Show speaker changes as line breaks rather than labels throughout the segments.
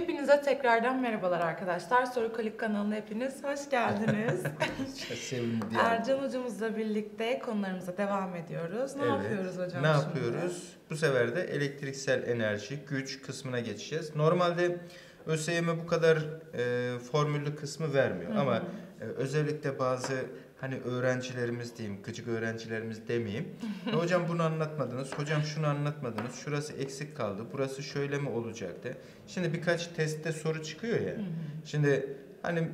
Hepinize tekrardan merhabalar arkadaşlar. Soru Kolik kanalına hepiniz hoş geldiniz.
Sevimli diye.
Ercan hocamızla birlikte konularımıza devam ediyoruz. Ne
Evet.
yapıyoruz hocam
Ne
şimdi?
yapıyoruz? Bu sefer de elektriksel enerji, güç kısmına geçeceğiz. Normalde ÖSYM bu kadar e, formüllü kısmı vermiyor
Hı hı.
ama e, özellikle bazı hani öğrencilerimiz diyeyim, gıcık öğrencilerimiz demeyeyim. "Ya hocam bunu anlatmadınız, hocam şunu anlatmadınız, şurası eksik kaldı, burası şöyle mi olacaktı? Şimdi birkaç testte soru çıkıyor ya.
Hı hı.
Şimdi hani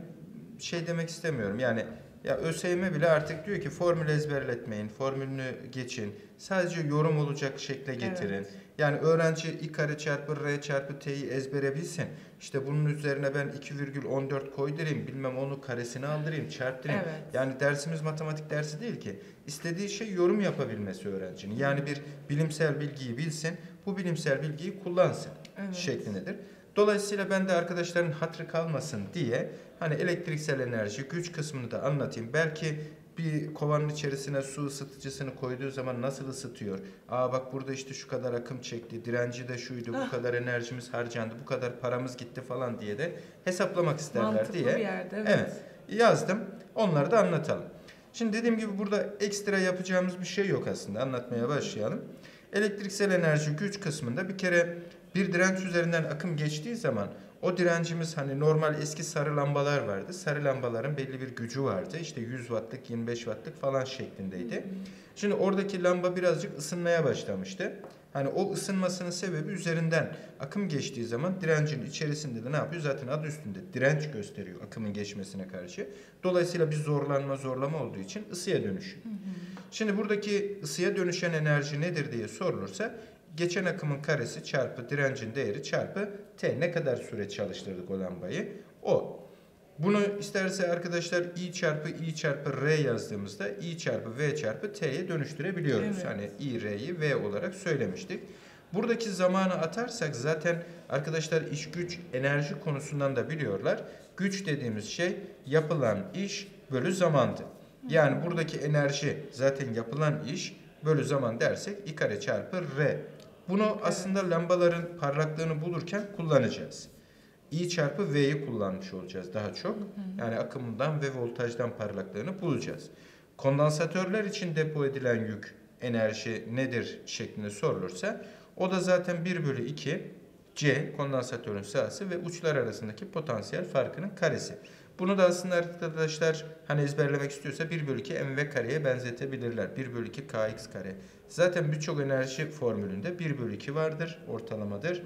şey demek istemiyorum yani ya ÖSYM bile artık diyor ki formül ezberletmeyin, formülünü geçin. Sadece yorum olacak şekle getirin.
Evet.
Yani öğrenci i kare çarpı r çarpı t'yi ezbere bilsin. İşte bunun üzerine ben 2,14 koydurayım, bilmem onu karesini aldırayım, çarptırayım.
Evet.
Yani dersimiz matematik dersi değil ki. İstediği şey yorum yapabilmesi öğrencinin. Yani bir bilimsel bilgiyi bilsin, bu bilimsel bilgiyi kullansın
Evet.
şeklindedir. Dolayısıyla ben de arkadaşların hatrı kalmasın diye hani elektriksel enerji, güç kısmını da anlatayım. Belki bir kovanın içerisine su ısıtıcısını koyduğu zaman nasıl ısıtıyor? Aa bak burada işte şu kadar akım çekti, direnci de şuydu, bu
Ah.
kadar enerjimiz harcandı, bu kadar paramız gitti falan diye de hesaplamak isterler
Mantıklı
diye.
bir yerde. Evet.
Evet. Yazdım. Onları da anlatalım. Şimdi dediğim gibi burada ekstra yapacağımız bir şey yok aslında. Anlatmaya başlayalım. Elektriksel enerji güç kısmında bir kere bir direnç üzerinden akım geçtiği zaman o direncimiz hani normal eski sarı lambalar vardı. Sarı lambaların belli bir gücü vardı. İşte 100 wattlık, 25 wattlık falan şeklindeydi. Şimdi oradaki lamba birazcık ısınmaya başlamıştı. Hani o ısınmasının sebebi üzerinden akım geçtiği zaman direncin içerisinde de ne yapıyor? Zaten adı üstünde direnç gösteriyor akımın geçmesine karşı. Dolayısıyla bir zorlanma zorlama olduğu için ısıya dönüşüyor.
Hı hı.
Şimdi buradaki ısıya dönüşen enerji nedir diye sorulursa geçen akımın karesi çarpı direncin değeri çarpı t ne kadar süre çalıştırdık o lambayı o. Bunu isterse arkadaşlar i çarpı i çarpı r yazdığımızda i çarpı v çarpı t'ye dönüştürebiliyoruz.
Evet.
Hani i r'yi v olarak söylemiştik. Buradaki zamanı atarsak zaten arkadaşlar iş güç enerji konusundan da biliyorlar. Güç dediğimiz şey yapılan iş bölü zamandı. Yani buradaki enerji zaten yapılan iş bölü zaman dersek i kare çarpı r. Bunu aslında lambaların parlaklığını bulurken kullanacağız. I çarpı V'yi kullanmış olacağız daha çok. Yani akımından ve voltajdan parlaklığını bulacağız. Kondansatörler için depo edilen yük enerji nedir şeklinde sorulursa o da zaten 1 bölü 2 C kondansatörün sahası ve uçlar arasındaki potansiyel farkının karesi. Bunu da aslında arkadaşlar hani ezberlemek istiyorsa 1 bölü 2 mv kareye benzetebilirler. 1 bölü 2 kx kare. Zaten birçok enerji formülünde 1 bölü 2 vardır, ortalamadır.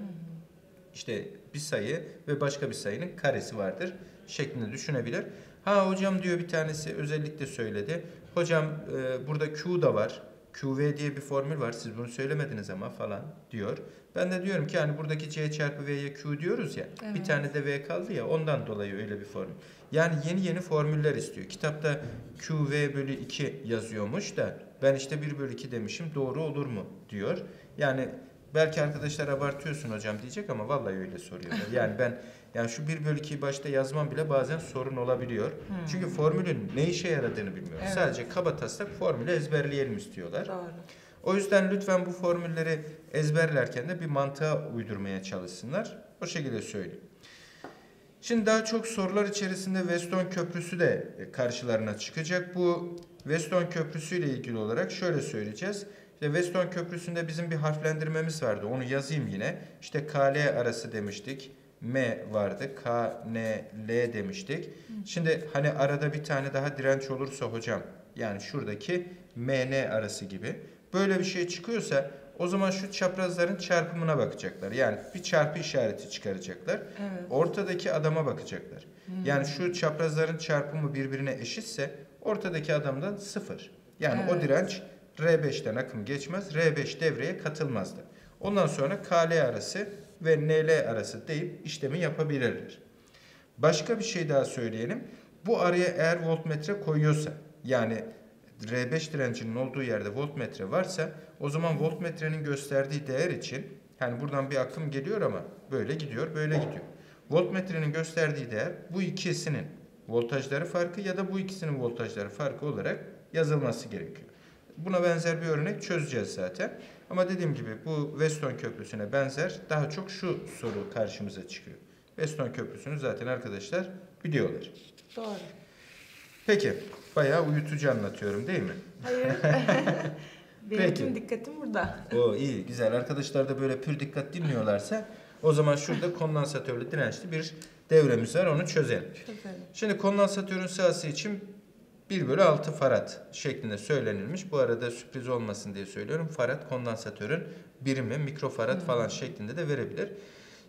İşte bir sayı ve başka bir sayının karesi vardır şeklinde düşünebilir. Ha hocam diyor bir tanesi özellikle söyledi. Hocam e, burada Q da var. QV diye bir formül var. Siz bunu söylemediniz ama falan diyor. Ben de diyorum ki hani buradaki C çarpı V'ye Q diyoruz ya. Bir
Evet.
tane de V kaldı ya ondan dolayı öyle bir formül. Yani yeni yeni formüller istiyor. Kitapta QV bölü 2 yazıyormuş da ben işte 1 bölü 2 demişim doğru olur mu diyor. Yani belki arkadaşlar abartıyorsun hocam diyecek ama vallahi öyle soruyorlar. Yani ben yani şu 1 bölü 2'yi başta yazmam bile bazen sorun olabiliyor.
Hmm.
Çünkü formülün ne işe yaradığını bilmiyoruz.
Evet.
Sadece kaba taslak formülü ezberleyelim istiyorlar.
Doğru.
O yüzden lütfen bu formülleri ezberlerken de bir mantığa uydurmaya çalışsınlar. O şekilde söyleyeyim. Şimdi daha çok sorular içerisinde Weston Köprüsü de karşılarına çıkacak. Bu Weston Köprüsü ile ilgili olarak şöyle söyleyeceğiz. İşte Weston Köprüsü'nde bizim bir harflendirmemiz vardı. Onu yazayım yine. İşte KL arası demiştik. M vardı. K, N, L demiştik. Şimdi hani arada bir tane daha direnç olursa hocam yani şuradaki M, N arası gibi böyle bir şey çıkıyorsa o zaman şu çaprazların çarpımına bakacaklar. Yani bir çarpı işareti çıkaracaklar.
Evet.
Ortadaki adama bakacaklar. Yani şu çaprazların çarpımı birbirine eşitse ortadaki adamdan sıfır. Yani o
Evet.
direnç R5'ten akım geçmez. R5 devreye katılmazdı. Ondan sonra KL arası ve NL arası deyip işlemi yapabilirler. Başka bir şey daha söyleyelim. Bu araya eğer voltmetre koyuyorsa yani R5 direncinin olduğu yerde voltmetre varsa o zaman voltmetrenin gösterdiği değer için yani buradan bir akım geliyor ama böyle gidiyor böyle gidiyor. Voltmetrenin gösterdiği değer bu ikisinin voltajları farkı ya da bu ikisinin voltajları farkı olarak yazılması gerekiyor. Buna benzer bir örnek çözeceğiz zaten. Ama dediğim gibi bu Weston Köprüsü'ne benzer daha çok şu soru karşımıza çıkıyor. Weston Köprüsü'nü zaten arkadaşlar biliyorlar.
Doğru.
Peki, bayağı uyutucu anlatıyorum değil mi?
Hayır. Benim
Peki.
dikkatim burada.
O iyi, güzel. Arkadaşlar da böyle pür dikkat dinliyorlarsa o zaman şurada kondansatörlü dirençli bir devremiz var, onu çözelim.
Çözelim.
Şimdi kondansatörün sahası için 1 bölü 6 farad şeklinde söylenilmiş. Bu arada sürpriz olmasın diye söylüyorum. Farad kondansatörün birimi, mikrofarad falan şeklinde de verebilir.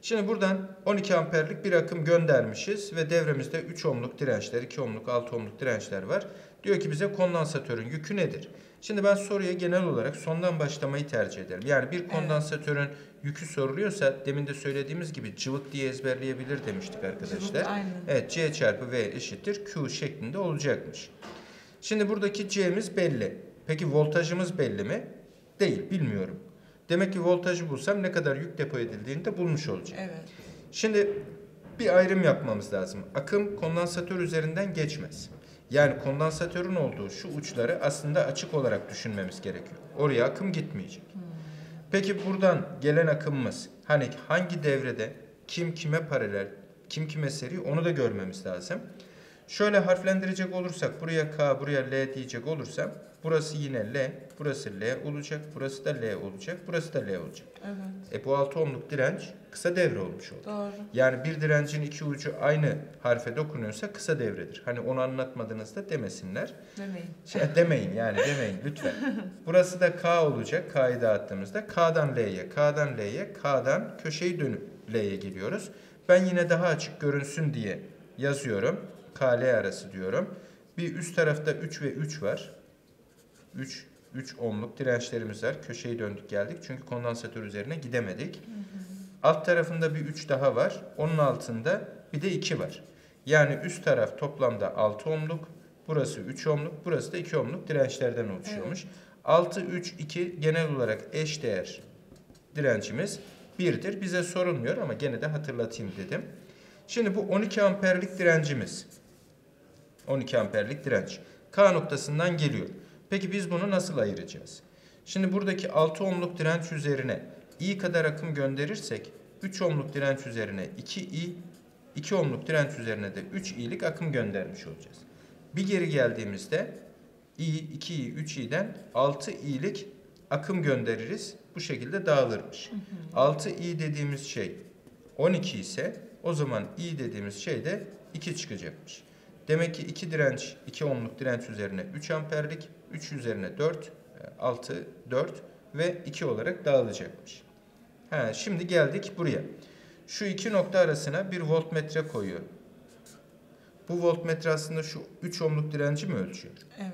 Şimdi buradan 12 amperlik bir akım göndermişiz ve devremizde 3 ohmluk dirençler, 2 ohmluk, 6 ohmluk dirençler var. Diyor ki bize kondansatörün yükü nedir? Şimdi ben soruya genel olarak sondan başlamayı tercih ederim. Yani bir kondansatörün yükü soruluyorsa demin de söylediğimiz gibi cıvık diye ezberleyebilir demiştik arkadaşlar.
Cıvık, aynen.
Evet C çarpı V eşittir Q şeklinde olacakmış. Şimdi buradaki C'miz belli. Peki voltajımız belli mi? Değil bilmiyorum. Demek ki voltajı bulsam ne kadar yük depo edildiğini de bulmuş olacağım.
Evet.
Şimdi bir ayrım yapmamız lazım. Akım kondansatör üzerinden geçmez. Yani kondansatörün olduğu şu uçları aslında açık olarak düşünmemiz gerekiyor. Oraya akım gitmeyecek. Peki buradan gelen akımımız hani hangi devrede kim kime paralel, kim kime seri onu da görmemiz lazım. Şöyle harflendirecek olursak buraya K, buraya L diyecek olursam burası yine L, burası L olacak, burası da L olacak, burası da L olacak.
Evet.
E bu 6 ohmluk direnç kısa devre olmuş oldu.
Doğru.
Yani bir direncin iki ucu aynı harfe dokunuyorsa kısa devredir. Hani onu anlatmadığınızda demesinler.
Demeyin.
Şey, demeyin yani demeyin lütfen. Burası da K olacak. K'yı dağıttığımızda K'dan L'ye, K'dan L'ye, K'dan köşeyi dönüp L'ye geliyoruz. Ben yine daha açık görünsün diye yazıyorum. K-L arası diyorum. Bir üst tarafta 3 ve 3 var. 3 3 ohmluk dirençlerimiz var. Köşeyi döndük geldik. Çünkü kondansatör üzerine gidemedik. Alt tarafında bir 3 daha var. Onun altında bir de 2 var. Yani üst taraf toplamda 6 ohmluk. Burası 3 ohmluk. Burası da 2 ohmluk dirençlerden oluşuyormuş. 6, 3, 2 genel olarak eş değer direncimiz 1'dir. Bize sorulmuyor ama gene de hatırlatayım dedim. Şimdi bu 12 amperlik direncimiz. 12 amperlik direnç. K noktasından geliyor. Peki biz bunu nasıl ayıracağız? Şimdi buradaki 6 ohmluk direnç üzerine I kadar akım gönderirsek 3 ohmluk direnç üzerine 2I, 2 ohmluk direnç üzerine de 3 i'lik akım göndermiş olacağız. Bir geri geldiğimizde I, 2i, 3i'den 6 i'lik akım göndeririz. Bu şekilde dağılırmış. 6 i dediğimiz şey 12 ise o zaman i dediğimiz şey de 2 çıkacakmış. Demek ki 2 direnç, 2 ohmluk direnç üzerine 3 amperlik, 3 üzerine 4, 6, 4 ve 2 olarak dağılacakmış. Ha, şimdi geldik buraya. Şu iki nokta arasına bir voltmetre koyuyorum. Bu voltmetre aslında şu 3 ohmluk direnci mi ölçüyor?
Evet.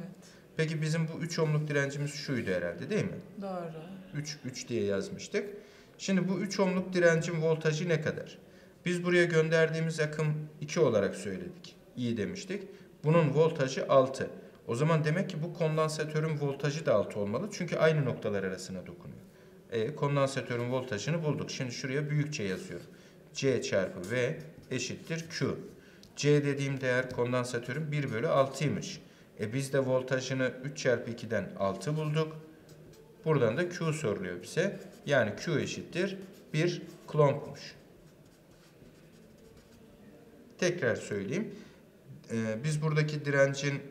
Peki bizim bu 3 ohmluk direncimiz şuydu herhalde değil mi?
Doğru.
3, 3 diye yazmıştık. Şimdi bu 3 ohmluk direncin voltajı ne kadar? Biz buraya gönderdiğimiz akım 2 olarak söyledik. İyi demiştik. Bunun voltajı 6. O zaman demek ki bu kondansatörün voltajı da 6 olmalı. Çünkü aynı noktalar arasına dokunuyor. E, kondansatörün voltajını bulduk. Şimdi şuraya büyükçe yazıyorum. C çarpı V eşittir Q. C dediğim değer kondansatörün 1 bölü 6'ymış. E biz de voltajını 3 çarpı 2'den 6 bulduk. Buradan da Q soruluyor bize. Yani Q eşittir 1 klompmuş. Tekrar söyleyeyim. Ee, biz buradaki direncin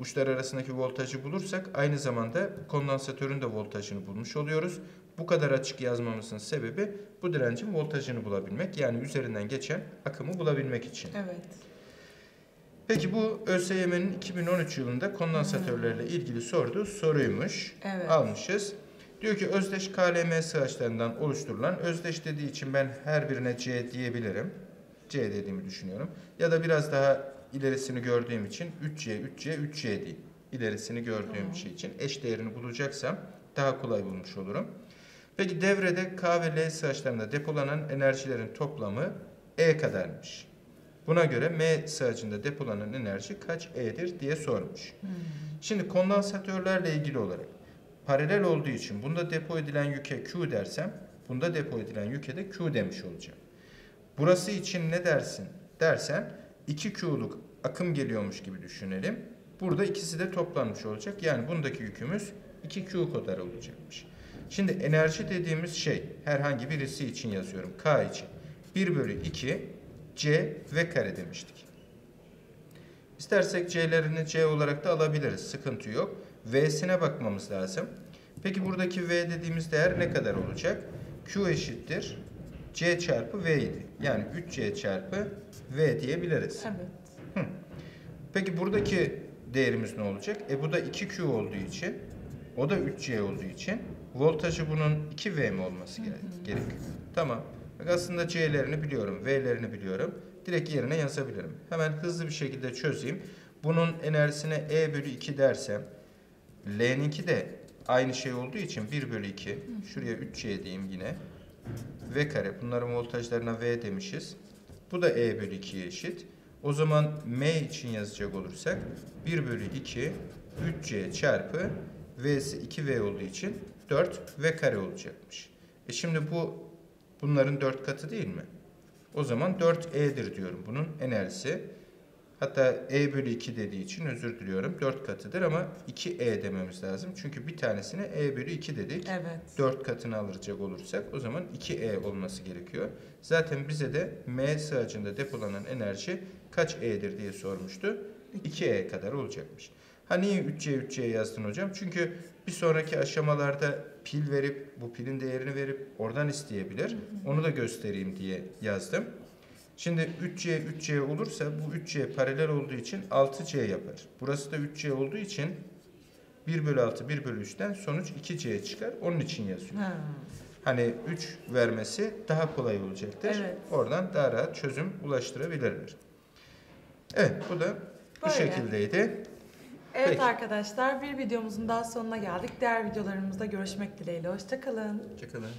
uçlar arasındaki voltajı bulursak aynı zamanda kondansatörün de voltajını bulmuş oluyoruz. Bu kadar açık yazmamızın sebebi bu direncin voltajını bulabilmek. Yani üzerinden geçen akımı bulabilmek için.
Evet.
Peki bu ÖSYM'nin 2013 yılında kondansatörlerle ilgili sorduğu soruymuş.
Evet.
Almışız. Diyor ki özdeş KLM sığaçlarından oluşturulan özdeş dediği için ben her birine C diyebilirim. C dediğimi düşünüyorum. Ya da biraz daha ilerisini gördüğüm için 3C, 3C, 3C diyeyim. İlerisini gördüğüm
Tamam.
şey için eş değerini bulacaksam daha kolay bulmuş olurum. Peki devrede K ve L sığaçlarında depolanan enerjilerin toplamı E kadarmış. Buna göre M sığacında depolanan enerji kaç E'dir diye sormuş. Şimdi kondansatörlerle ilgili olarak paralel olduğu için bunda depo edilen yüke Q dersem bunda depo edilen yüke de Q demiş olacağım. Burası için ne dersin dersen 2 Q'luk akım geliyormuş gibi düşünelim. Burada ikisi de toplanmış olacak. Yani bundaki yükümüz 2 Q kadar olacakmış. Şimdi enerji dediğimiz şey herhangi birisi için yazıyorum. K için 1 bölü 2 C V kare demiştik. İstersek C'lerini C olarak da alabiliriz. Sıkıntı yok. V'sine bakmamız lazım. Peki buradaki V dediğimiz değer ne kadar olacak? Q eşittir C çarpı V idi. Yani 3C çarpı V diyebiliriz.
Evet.
Peki buradaki değerimiz ne olacak? E bu da 2Q olduğu için, o da 3C olduğu için voltajı bunun 2V mi olması gere- gerekiyor? Tamam. Bak aslında C'lerini biliyorum, V'lerini biliyorum. Direkt yerine yazabilirim. Hemen hızlı bir şekilde çözeyim. Bunun enerjisine E bölü 2 dersem, L'ninki de aynı şey olduğu için 1 bölü 2. Şuraya 3C diyeyim yine. V kare. Bunların voltajlarına V demişiz. Bu da E bölü 2'ye eşit. O zaman M için yazacak olursak 1 bölü 2 3C çarpı V'si 2V olduğu için 4 V kare olacakmış. E şimdi bu bunların 4 katı değil mi? O zaman 4E'dir diyorum bunun enerjisi. Hatta E bölü 2 dediği için özür diliyorum 4 katıdır ama 2E dememiz lazım. Çünkü bir tanesine E bölü 2 dedik.
Evet.
4 katını alacak olursak o zaman 2E olması gerekiyor. Zaten bize de M sığacında depolanan enerji kaç E'dir diye sormuştu. 2E kadar olacakmış. Ha niye 3C 3C yazdın hocam? Çünkü bir sonraki aşamalarda pil verip bu pilin değerini verip oradan isteyebilir. Onu da göstereyim diye yazdım. Şimdi 3C 3C olursa bu 3C paralel olduğu için 6C yapar. Burası da 3C olduğu için 1 bölü 6 1 bölü 3'ten sonuç 2C çıkar. Onun için yazıyorum.
Ha.
Hani 3 vermesi daha kolay olacaktır.
Evet.
Oradan daha rahat çözüm ulaştırabilirler. Evet bu da bu
Böyle.
şekildeydi.
Evet
Peki.
arkadaşlar bir videomuzun daha sonuna geldik. Diğer videolarımızda görüşmek dileğiyle. Hoşçakalın.
Hoşçakalın.